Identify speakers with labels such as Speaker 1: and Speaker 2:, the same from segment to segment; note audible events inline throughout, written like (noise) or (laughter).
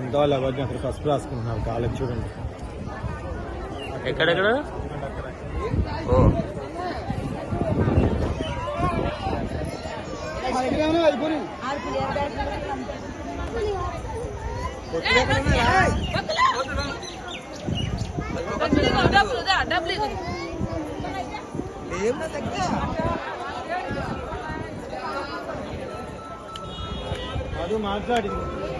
Speaker 1: సొంత వాళ్ళు ఎవరిని అక్కడ పసుపు రాసుకుంటున్నారు కాళ్ళకి చూడండి.
Speaker 2: ఎక్కడెక్కడ? ఓ.
Speaker 1: అది మాట్లాడింది.
Speaker 2: ఆ,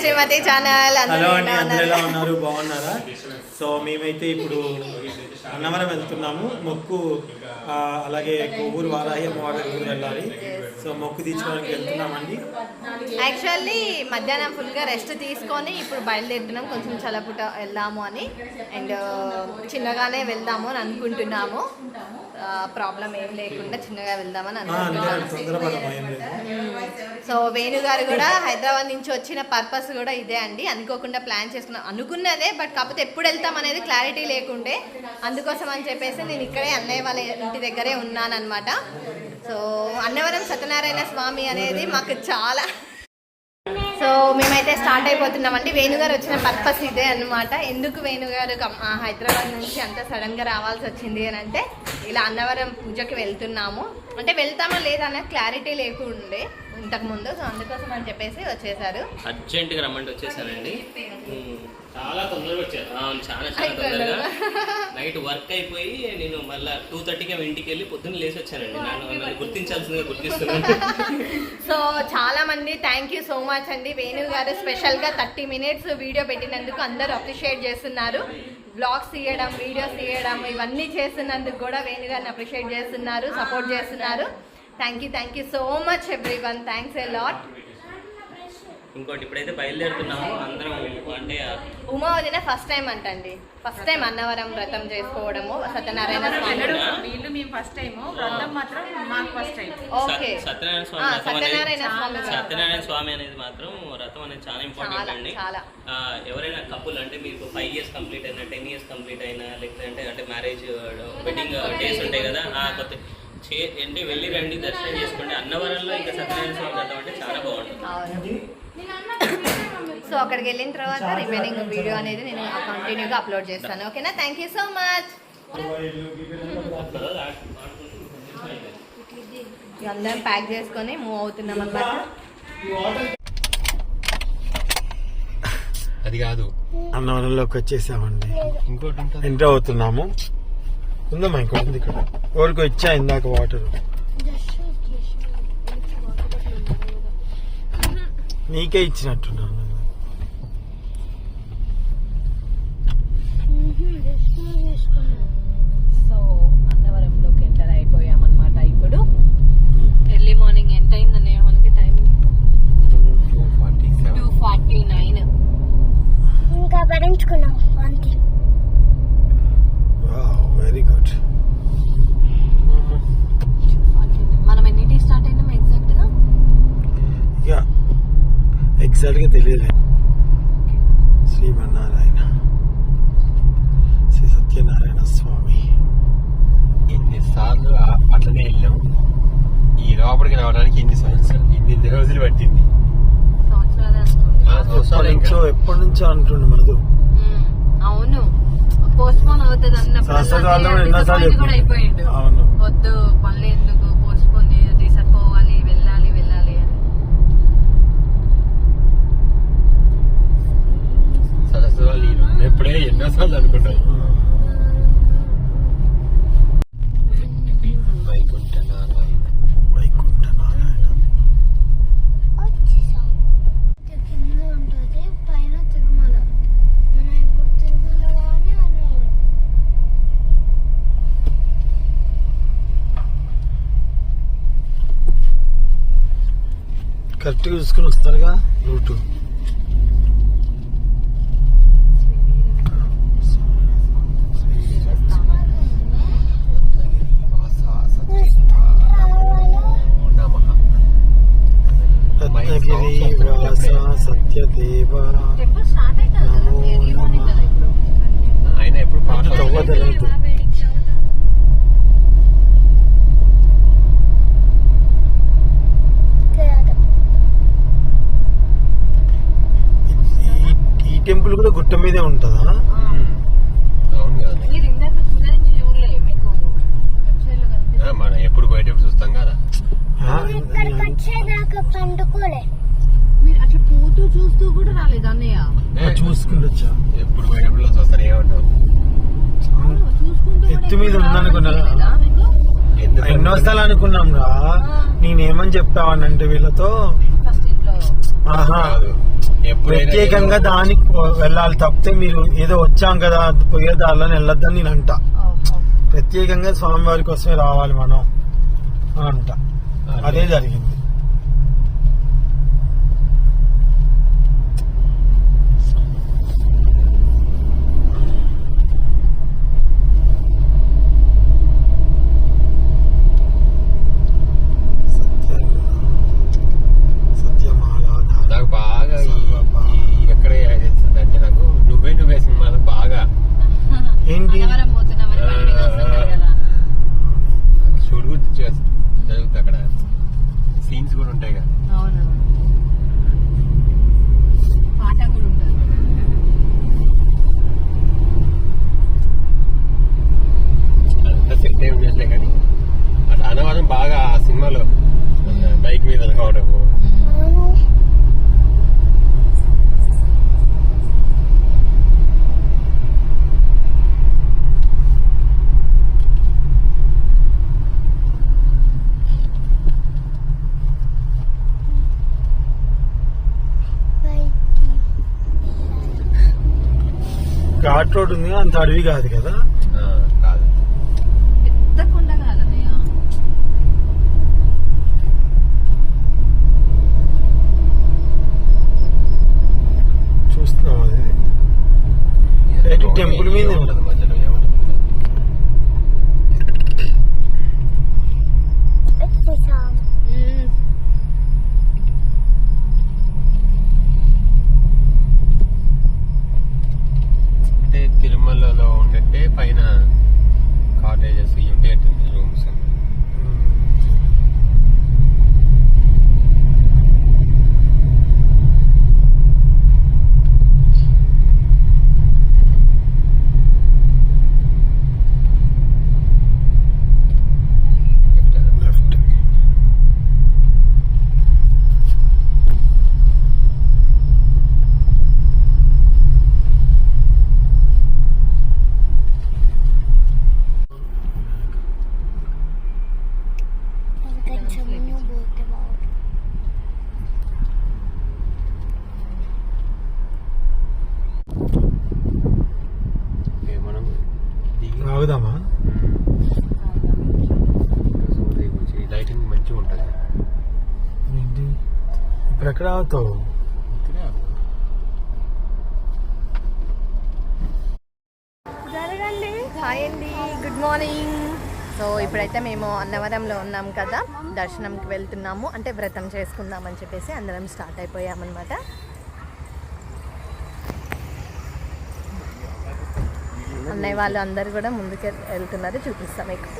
Speaker 3: శ్రీమతి ఛానల్
Speaker 1: హలో అండి అందరూ ఎలా ఉన్నారు? బాగున్నారా? సో మేమైతే ఇప్పుడు అన్నవరం వెళ్తున్నాము. మొక్కు అలాగే కొవ్వూరు వారాహి అమ్మవారి దగ్గరికి వెళ్ళాలి. సో మొక్కు తీసుకోవడానికి వెళ్తున్నామండి.
Speaker 3: యాక్చువల్లీ మధ్యాహ్నం ఫుల్గా రెస్ట్ తీసుకొని ఇప్పుడు బయలుదేరుతున్నాం. కొంచెం చల్లపుట వెళ్దాము అని. అండ్ చిన్నగానే వెళ్దాము అని అనుకుంటున్నాము. ప్రాబ్లం ఏం లేకుండా చిన్నగా వెళ్దామని అనుకుంటున్నాము.
Speaker 1: లేదు.
Speaker 3: సో వేణు గారు కూడా హైదరాబాద్ నుంచి వచ్చిన పర్పస్ కూడా ఇదే అండి. అనుకోకుండా ప్లాన్ చేసుకున్నాం. అనుకున్నదే బట్ కాకపోతే ఎప్పుడు వెళ్తాం అనేది క్లారిటీ లేకుండే. అందుకోసం అని చెప్పేసి నేను ఇక్కడే అన్నయ్య వాళ్ళ ఇంటి దగ్గరే ఉన్నాను అనమాట సో అన్నవరం సత్యనారాయణ స్వామి అనేది మాకు చాలా సో మేమైతే స్టార్ట్ అయిపోతున్నామండి. వేణుగారు వచ్చిన పర్పస్ ఇదే అన్నమాట. ఎందుకు వేణుగారు హైదరాబాద్ నుంచి అంత సడన్గా రావాల్సి వచ్చింది అని అంటే ఇలా అన్నవరం పూజకి వెళ్తున్నాము. అంటే వెళ్తామా లేదా అనే క్లారిటీ లేకుండే ఇంతకు ముందు. సో అందుకోసం అని చెప్పేసి వచ్చేసారు.
Speaker 2: అర్జెంట్గా రమ్మంటే వచ్చేసానండి. చాలా తొందరగా వచ్చారు. చాలా చాలా తొందరగా. నైట్ వర్క్ అయిపోయి నేను మళ్ళీ టూ థర్టీకి ఇంటికి వెళ్ళి పొద్దున్న లేచి వచ్చానండి. నన్ను గుర్తించాల్సిందిగా గుర్తిస్తున్నాను. (laughs)
Speaker 3: సో చాలా మంది థ్యాంక్ యూ సో మచ్ అండి. వేణు గారు స్పెషల్గా థర్టీ మినిట్స్ వీడియో పెట్టినందుకు అందరూ అప్రిషియేట్ చేస్తున్నారు. బ్లాగ్స్ తీయడం వీడియోస్ తీయడం ఇవన్నీ చేస్తున్నందుకు కూడా వేణు గారిని అప్రిషియేట్ చేస్తున్నారు సపోర్ట్ చేస్తున్నారు. Thank you thank you so much everyone thanks a lot
Speaker 2: ఇంకోటి ఇప్పుడైతే బయలుదేరుతున్నాము అందరం అంటే
Speaker 3: ఉమా వదిన ఫస్ట్ టైం అంటండి. ఫస్ట్ టైం అన్నవరం వ్రతం చేసుకోవడము సత్యనారాయణ స్వామి?
Speaker 4: వీళ్ళు మేము ఫస్ట్ టైం వ్రతం మాత్రం మాకు first time
Speaker 3: okay
Speaker 2: Satyanarayana Swamy
Speaker 3: Satyanarayana Swamy వ్రతం.
Speaker 2: సత్యనారాయణ స్వామి అనేది మాత్రం రథం అనేది చాలా ఇంపార్టెంట్ అండి. ఎవరైనా కపుల్ అంటే మీకు ఫైవ్ ఇయర్స్ కంప్లీట్ అయినా టెన్ ఇయర్స్ కంప్లీట్ అయినా లేకపోతే అంటే మ్యారేజ్ వెడ్డింగ్ డేస్ ఉంటాయి కదా ఆ కొత్త చే ఏంటి వెళ్ళి రండి దర్శనం చేసుకోండి. అన్నవరంలో ఇంకా సత్యనారాయణ స్వామి రథం అంటే చాలా బాగుంటుంది.
Speaker 3: సో అక్కడికి వెళ్ళిన తర్వాత రిమైనింగ్ వీడియో అనేది నేను కంటిన్యూగా అప్లోడ్ చేస్తాను. ఓకేనా? థ్యాంక్ యూ సో మచ్ అందరం ప్యాక్ చేసుకొని మూవ్ అవుతున్నాం అనమాట
Speaker 5: అది కాదు.
Speaker 1: అన్నవరంలోకి వచ్చేసామండి.
Speaker 5: ఇంకోటి ఉంటుంది?
Speaker 1: ఎంటర్ అవుతున్నాము. ఉందమ్మా ఇంకోటి ఉంది ఇక్కడ. ఎవరికో ఇచ్చా ఇందాక వాటర్ నీకే ఇచ్చినట్టున్నాను
Speaker 3: సో అన్నవరంలోకి ఎంటర్ అయిపోయామన్నమాట ఇప్పుడు ఎర్లీ మార్నింగ్ ఎంత అయిందని మనకి టైం టూ ఫార్టీ నైన్
Speaker 6: ఇంకా భరించుకున్నాం వాంతి
Speaker 1: వెరీ గుడ్
Speaker 3: మనం ఎన్నింటికి స్టార్ట్ అయినాం ఎగ్జాక్ట్గా
Speaker 1: ఇక ఎగ్జాక్ట్గా తెలియదు శ్రీమన్నారాయణ శ్రీ సత్యనారాయణ స్వామి
Speaker 5: ఎన్నిసార్లు అట్లనే వెళ్ళాం. ఈ లోపలికి రావడానికి ఇన్ని సంవత్సరాలు ఇన్ని రోజులు పట్టింది.
Speaker 1: ఎప్పటి నుంచో ఎప్పటి నుంచో అంటుండు
Speaker 3: మ్మ్. అవును. పోస్ట్ పోన్ అవుతుంది అన్నప్పుడు
Speaker 1: అవును.
Speaker 3: వద్దు పనులు ఎందుకు పోస్ట్ పోన్ తీసుకుపోవాలి వెళ్ళాలి వెళ్ళాలి అని.
Speaker 5: సరస్వరాలు నేను ఉన్నప్పుడే ఎన్నోసార్లు అనుకుంటాను వైకుంఠ నారాయణ
Speaker 1: వైకుంఠ నారాయణ
Speaker 6: వచ్చేసాం కింద ఉంటుంది పైన తిరుమల మనం ఇప్పుడు తిరుమలగానే అన్నారు
Speaker 1: కరెక్ట్గా చూసుకుని వస్తారుగా రూటు దేవ
Speaker 4: టెంపుల్ స్టార్ట్ అవుతుంది కదా
Speaker 1: నమో
Speaker 4: ఎర్లీ మార్నింగ్ కదా ఇప్పుడు
Speaker 5: ఆయన ఎప్పుడు పాట
Speaker 1: తవ్వదలదు ఈ- ఈ టెంపుల్ కూడా గుట్ట మీదే ఉంటుందా?
Speaker 5: మనం ఎప్పుడు పోయేటప్పుడు చూస్తాం కదా.
Speaker 4: మీరు అట్లా పోతూ చూస్తూ కూడా రాలేదు అన్నయ్య.
Speaker 5: ఏ,
Speaker 1: చూసుకుంటొచ్చా
Speaker 5: ఎప్పుడు పోయేటప్పుడు
Speaker 1: ఎత్తు మీద ఉందనుకున్నా
Speaker 4: రాలేదా మీకు?
Speaker 5: ఎందుకు
Speaker 1: ఎన్నో వస్తాలు అనుకున్నాం రా నేనేమని చెప్పావనంటే వీళ్ళతో?
Speaker 4: ఫస్ట్ ఇంట్లో.
Speaker 1: ఆహా. ప్రత్యేకంగా దానికి వెళ్ళాలి తప్పితే మీరు ఏదో వచ్చాం కదా పోయే దారిలో వెళ్ళొద్దని నేను అంట. ప్రత్యేకంగా స్వామివారి కోసమే రావాలి మనం అని అంట. అదే జరిగింది సత్య సత్యమాలాధార
Speaker 5: నాకు బాగా ఈ ఈ ఎక్కడ తెలుస్తుందంటే నాకు నువ్వే నువ్వే సినిమాలో బాగా
Speaker 1: ఏంటి
Speaker 4: అన్నవరం పోతున్నామని బండి మీద వస్తున్నారు కదా
Speaker 5: షూట్ కూడా చేస్- జరుగుతుంది అక్కడ సీన్స్ కూడా ఉంటాయి కదా
Speaker 4: అవునవును పాట కూడా ఉంటుంది
Speaker 5: అంతా సెట్ ఏం చేసలే కానీ అట్లా అనవాదం బాగా ఆ సినిమాలో బైక్ మీద రావడము
Speaker 6: అవును బయటికి
Speaker 1: ఘాట్ రోడ్ ఉంది అంత అడవి కాదు కదా
Speaker 5: ఆ, కాదు
Speaker 4: పెద్ద కొండ కాదన్నయ్య
Speaker 1: చూస్తున్నాం అది రైట్ టెంపుల్ మీద
Speaker 5: ఉంటుంది మధ్యలో ఏముంటుంది
Speaker 6: వచ్చేసాం
Speaker 5: అంటే తిరుమలలో ఉంటే పైన కాటేజెస్ ఉంటాయి రూమ్స్
Speaker 1: లెఫ్ట్
Speaker 6: ఇంకా చెమ్ము పోతే బాగుంది
Speaker 5: మనం దిగి
Speaker 1: ఆగుదామా
Speaker 5: సూర్యుడికి వచ్చి లైటింగ్ మంచిగా ఉంటుంది
Speaker 1: ఏంటి ఇప్పుడు ఎక్కడ
Speaker 3: జరగండి. హాయ్ అండి. గుడ్ మార్నింగ్ సో ఇప్పుడైతే మేము అన్నవరంలో ఉన్నాం కదా. దర్శనంకి వెళ్తున్నాము. అంటే వ్రతం చేసుకుందామని చెప్పేసి అందరం స్టార్ట్ అయిపోయామన్నమాట. అన్నయ్య వాళ్ళు అందరు కూడా ముందుకు వెళ్తున్నారు. చూపిస్తాం మీకు.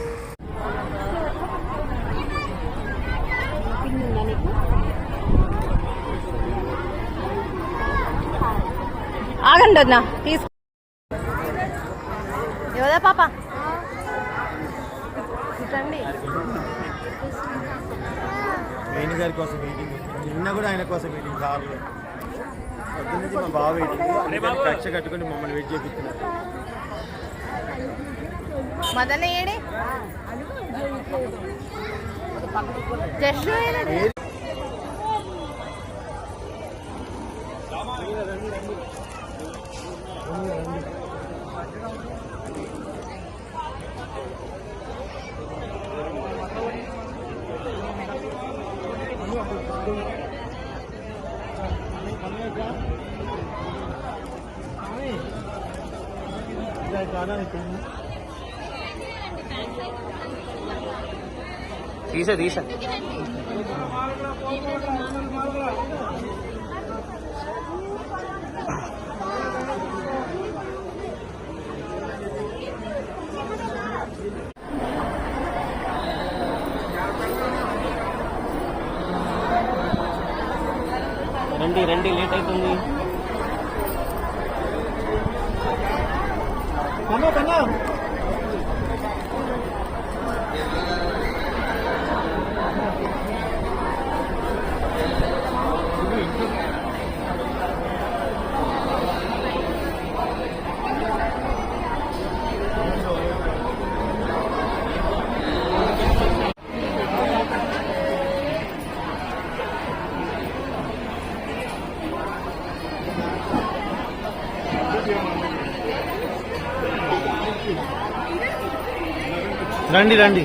Speaker 3: ఆగండి వద్దా తీసు ఎవదా పాప?
Speaker 1: వేణు గారి కోసం మీటింగ్ నిన్న కూడా ఆయన కోసం మీటింగ్ కార్లో పొద్దున్న నుంచి మా బావ వెయిటింగ్ కక్ష కట్టుకొని మమ్మల్ని వెయిట్ చేపిస్తున్నారు.
Speaker 3: మదన ఏడే? జస్ట్
Speaker 7: दीसे दीसे रही रही लेटी 等等 రండి రండి.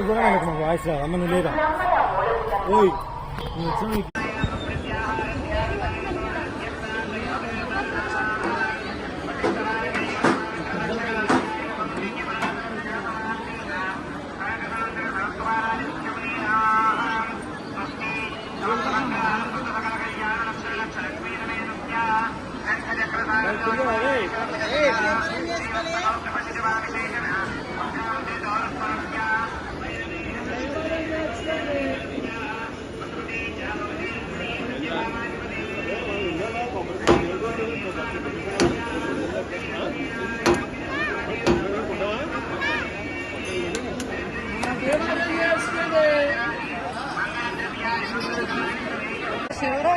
Speaker 7: అని కొలుచుకుంటారు.
Speaker 1: వాయిస్ అమ్మ నువ్వు లేదా
Speaker 7: బ్రహ్మల మూలమున